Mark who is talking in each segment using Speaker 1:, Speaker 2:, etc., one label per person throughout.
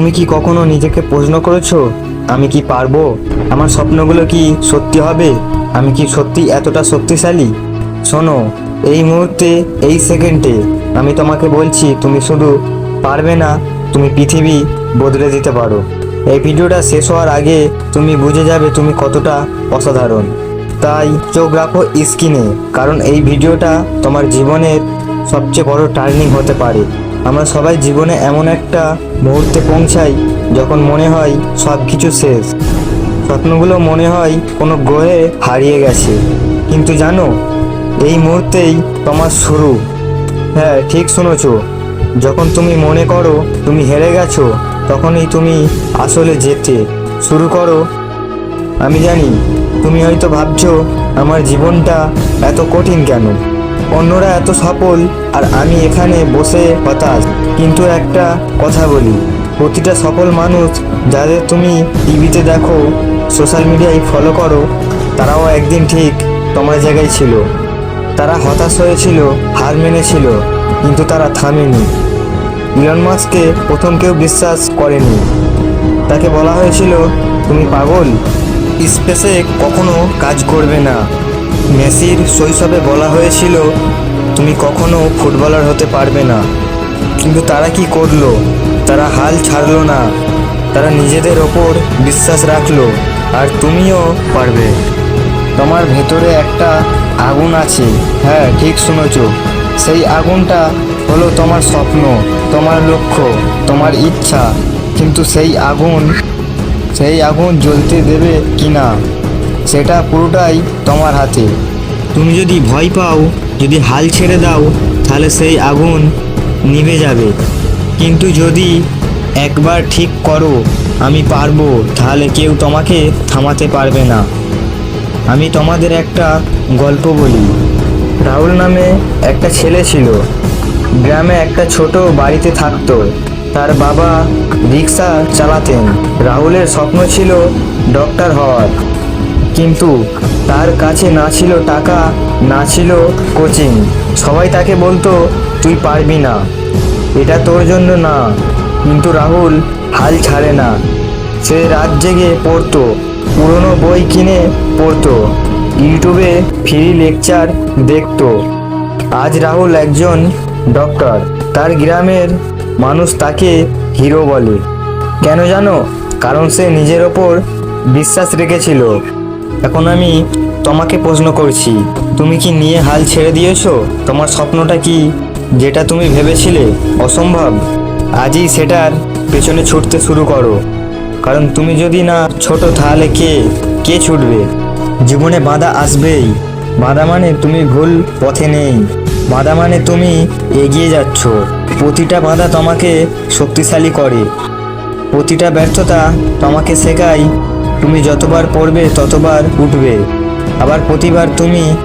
Speaker 1: তুমি কি কখনো নিজেকে প্রশ্ন করেছ, আমি কি পারব? আমার স্বপ্নগুলো কি সত্যি হবে? আমি কি সত্যি এতটা শক্তিশালী? শোনো, এই মুহূর্তে, এই সেকেন্ডে আমি তোমাকে বলছি, তুমি শুধু পারবে না, তুমি পৃথিবী বদলে দিতে পারো। এই ভিডিওটা শেষ হওয়ার আগে তুমি বুঝে যাবে তুমি কতটা অসাধারণ। তাই চোখ রাখো স্ক্রিনে, কারণ এই ভিডিওটা তোমার জীবনের সবচেয়ে বড় টার্নিং হতে পারে। আমরা সবাই জীবনে এমন একটা মুহূর্তে পৌঁছাই যখন মনে হয় সব কিছু শেষ। স্বপ্নগুলো মনে হয় কোনো গ্রহে হারিয়ে গেছে। কিন্তু জানো, এই মুহূর্তেই তোমার শুরু। হ্যাঁ ঠিক শুনেছো। যখন তুমি মনে করো তুমি হেরে গেছো, তখনই তুমি আসলে যেতে শুরু করো। আমি জানি, তুমি হয়তো ভাবছ, আমার জীবনটা এত কঠিন কেন? অন্যরা এত সফল আর আমি এখানে বসে হতাশ। কিন্তু একটা কথা বলি, প্রতিটা সফল মানুষ যাদের তুমি টিভিতে দেখো, সোশ্যাল মিডিয়ায় ফলো করো, তারাও একদিন ঠিক তোমার জায়গায় ছিল। তারা হতাশ হয়েছিল, হার মেনেছিল, কিন্তু তারা থামেনি। ইলন মাস্ককে প্রথম কেউ বিশ্বাস করেনি। তাকে বলা হয়েছিল, তুমি পাগল, স্পেসে কখনো কাজ করবে না। মেসির শৈশবে বলা হয়েছিল, তুমি কখনো ফুটবলার হতে পারবে না। কিন্তু তারা কি করল? তারা হাল ছাড়লো না। তারা নিজেদের ওপর বিশ্বাস রাখল। আর তুমিও পারবে। তোমার ভেতরে একটা আগুন আছে। হ্যাঁ ঠিক শুনেছ। সেই আগুনটা হলো তোমার স্বপ্ন, তোমার লক্ষ্য, তোমার ইচ্ছা। কিন্তু সেই আগুন সেই আগুন জ্বলতে দেবে কি না সেটা পুরোটাই তোমার হাতে। তুমি যদি ভয় পাও, যদি হাল ছেড়ে দাও, তাহলে সেই আগুন নিভে যাবে। কিন্তু যদি একবার ঠিক করো, আমি পারব, তাহলে কেউ তোমাকে থামাতে পারবে না। আমি তোমাদের একটা গল্প বলি। রাহুল নামে একটা ছেলে ছিল। গ্রামে একটা ছোট বাড়িতে থাকতো। তার বাবা রিক্সা চালাতেন। রাহুলের স্বপ্ন ছিল ডক্টর হওয়ার। কিন্তু তার কাছে না ছিল টাকা, না ছিল কোচিং। সবাই তাকে বলতো, তুই পারবি না। এটা তোর জন্য না। কিন্তু রাহুল হাল ছাড়ে না। সে রাত জেগে পড়তো, পুরনো বই কিনে পড়তো, ইউটিউবে ফ্রি লেকচার দেখতো। আজ রাহুল একজন ডক্টর, তার গ্রামের মানুষ তাকে হিরো বলে। কেন জানো? কারণ সে নিজের ওপর বিশ্বাস রেখেছিল। এখন আমি তোমাকে প্রশ্ন করছি, তুমি কি নিয়ে হাল ছেড়ে দিয়েছ? তোমার স্বপ্নটা কি যেটা তুমি ভেবেছিলে অসম্ভব? আজই সেটার পেছনে ছুটতে শুরু করো। কারণ তুমি যদি না ছোট, তাহলে কে কে ছুটবে? জীবনে বাধা আসবেই। বাধা মানে তুমি ভুল পথে নেই। বাধা মানে তুমি এগিয়ে যাচ্ছ। প্রতিটা বাধা তোমাকে শক্তিশালী করে। প্রতিটা ব্যর্থতা তোমাকে শেখায় তুমি যতবার পড়বে, ততবার উঠবে। আবার প্রতিবার তুমি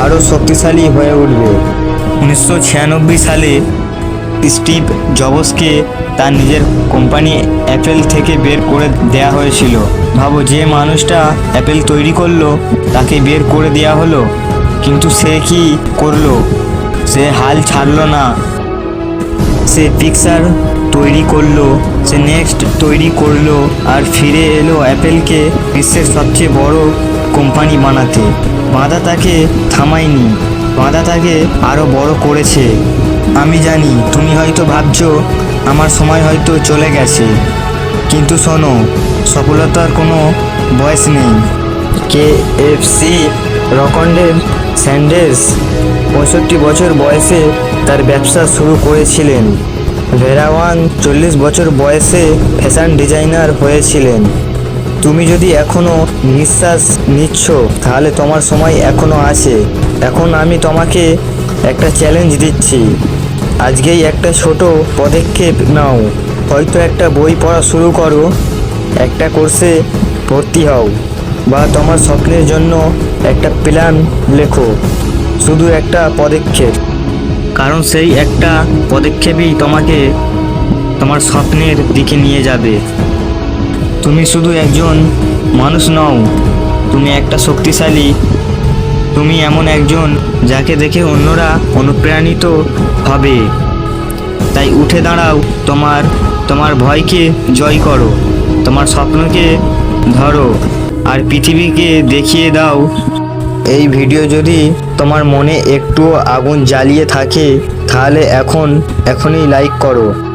Speaker 1: আরও শক্তিশালী হয়ে উঠবে। উনিশশো ছিয়ানব্বই সালে স্টিভ জবসকে তার নিজের কোম্পানি অ্যাপেল থেকে বের করে দেয়া হয়েছিল। ভাবো, যে মানুষটা অ্যাপেল তৈরি করল, তাকে বের করে দেয়া হলো। কিন্তু সে কি করল? সে হাল ছাড়লো না। সে পিকচার তৈরি করল, সে নেক্সট তৈরি করল আর ফিরে এলো অ্যাপেলকে বিশ্বের সবচেয়ে বড় কোম্পানি বানাতে। বাধা তাকে থামায়নি, বাধা তাকে আরও বড় করেছে। আমি জানি, তুমি হয়তো ভাবছ, আমার সময় হয়তো চলে গেছে। কিন্তু শোনো, সফলতার কোনো বয়স নেই। কে এফ সি রকন্ডের স্যান্ডেস পঁয়ষট্টি বছর বয়সে তার ব্যবসা শুরু করেছিলেন। ভেরাওয়ান চল্লিশ বছর বয়সে ফ্যাশন ডিজাইনার হয়েছিলেন। তুমি যদি এখনও নিঃশ্বাস নিচ্ছ, তাহলে তোমার সময় এখনও আছে। এখন আমি তোমাকে একটা চ্যালেঞ্জ দিচ্ছি। আজকেই একটা ছোট পদক্ষেপ নাও। হয়তো একটা বই পড়া শুরু করো, একটা কোর্সে ভর্তি হও, বা তোমার স্বপ্নের জন্য একটা প্ল্যান লেখো। শুধু একটা পদক্ষেপ। কারণ সেই একটা পদক্ষেপই তোমাকে তোমার স্বপ্নের দিকে নিয়ে যাবে। তুমি শুধু একজন মানুষ নও, তুমি একটা শক্তিশালী, তুমি এমন একজন যাকে দেখে অন্যরা অনুপ্রাণিত হবে। তাই উঠে দাঁড়াও, তোমার তোমার ভয়কে জয় করো, তোমার স্বপ্নকে ধরো, আর পৃথিবীকে দেখিয়ে দাও এই ভিডিও যদি তোমার মনে একটু আগুন জ্বালিয়ে থাকে তাহলে এখন এখনই লাইক করো।